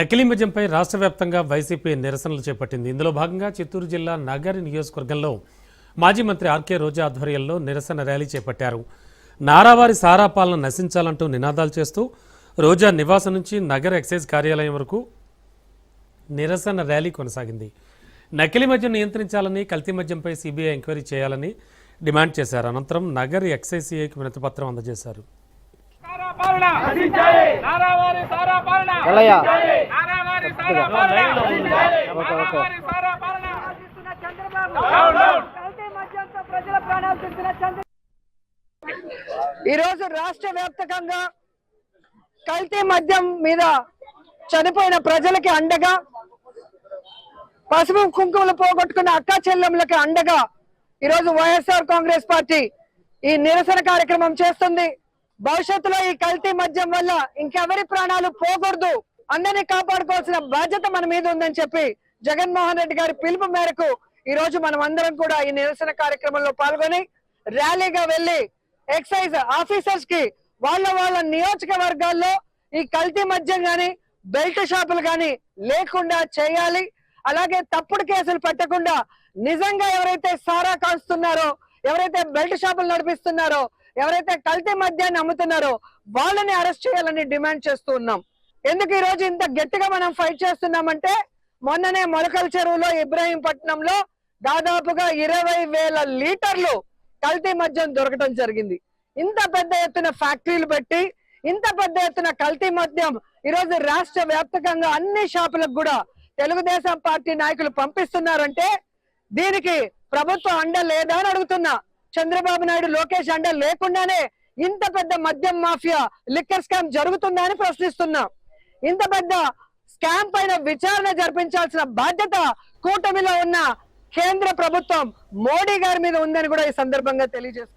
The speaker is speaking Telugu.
నకిలీ మద్యంపై రాష్ట్ర వ్యాప్తంగా వైసీపీ నిరసనలు చేపట్టింది. ఇందులో భాగంగా చిత్తూరు జిల్లా నగరి నియోజకవర్గంలో మాజీ మంత్రి ఆర్కే రోజా ఆధ్వర్యంలో నిరసన ర్యాలీ చేపట్టారు. నారావారి సారా పాలన నశించాలంటూ నినాదాలు చేస్తూ రోజా నివాసం నుంచి నగర ఎక్సైజ్ కార్యాలయం వరకు నిరసన ర్యాలీ కొనసాగింది. నకిలీ మద్యం నియంత్రించాలని కల్తీ మద్యంపై సిబిఐ ఎంక్వైరీ చేయాలని డిమాండ్ చేశారు. అనంతరం నగర్ ఎక్సైజ్ సిఐకి వినతిపత్రం అందజేశారు. ఎల్లయ్య తెచ్చిన చంద్ర ఈరోజు రాష్ట్ర వ్యాప్తంగా కల్తీ మద్యం మీద చనిపోయిన ప్రజలకి అండగా పసుపు కుంకుమలు పోగొట్టుకున్న అక్క చెల్లెములకి అండగా ఈరోజు వైఎస్ఆర్ కాంగ్రెస్ పార్టీ ఈ నిరసన కార్యక్రమం చేస్తుంది. భవిష్యత్తులో ఈ కల్తీ మద్యం వల్ల ఇంకెవరి ప్రాణాలు పోకూడదు అందరినీ కాపాడుకోవాల్సిన బాధ్యత మన మీద ఉందని చెప్పి జగన్మోహన్ రెడ్డి గారి పిలుపు మేరకు ఈ రోజు మనం అందరం కూడా ఈ నిరసన కార్యక్రమంలో పాల్గొని ర్యాలీగా వెళ్ళి ఎక్సైజ్ ఆఫీసర్స్కి వాళ్ళ వాళ్ళ నియోజకవర్గాల్లో ఈ కల్తీ మద్యం గాని బెల్ట్ షాపులు గాని లేకుండా చేయాలి. అలాగే తప్పుడు కేసులు పెట్టకుండా నిజంగా ఎవరైతే సారా కాస్తున్నారో ఎవరైతే బెల్ట్ షాపులు నడిపిస్తున్నారో ఎవరైతే కల్తీ మద్యాన్ని అమ్ముతున్నారో వాళ్ళని అరెస్ట్ చేయాలని డిమాండ్ చేస్తూ ఉన్నాం. ఎందుకు ఈ రోజు ఇంత గట్టిగా మనం ఫైట్ చేస్తున్నామంటే మొన్ననే మొలకల చెరువులో ఇబ్రాహీంపట్నంలో దాదాపుగా ఇరవై వేల లీటర్లు కల్తీ మద్యం దొరకడం జరిగింది. ఇంత పెద్ద ఎత్తున ఫ్యాక్టరీలు పెట్టి ఇంత పెద్ద ఎత్తున కల్తీ మద్యం ఈరోజు రాష్ట్ర వ్యాప్తంగా అన్ని షాపులకు కూడా తెలుగుదేశం పార్టీ నాయకులు పంపిస్తున్నారంటే దీనికి ప్రభుత్వం అండ లేదా అని అడుగుతున్నా. చంద్రబాబు నాయుడు లోకేష్ అండ లేకుండానే ఇంత పెద్ద మద్యం మాఫియా లిక్కర్ స్కామ్ జరుగుతుందా అని ప్రశ్నిస్తున్నా. ఇంత పెద్ద స్కామ్ పైన విచారణ జరిపించాల్సిన బాధ్యత కూటమిలో ఉన్న కేంద్ర ప్రభుత్వం మోడీ గారి మీద ఉందని కూడా ఈ సందర్భంగా తెలియజేస్తుంది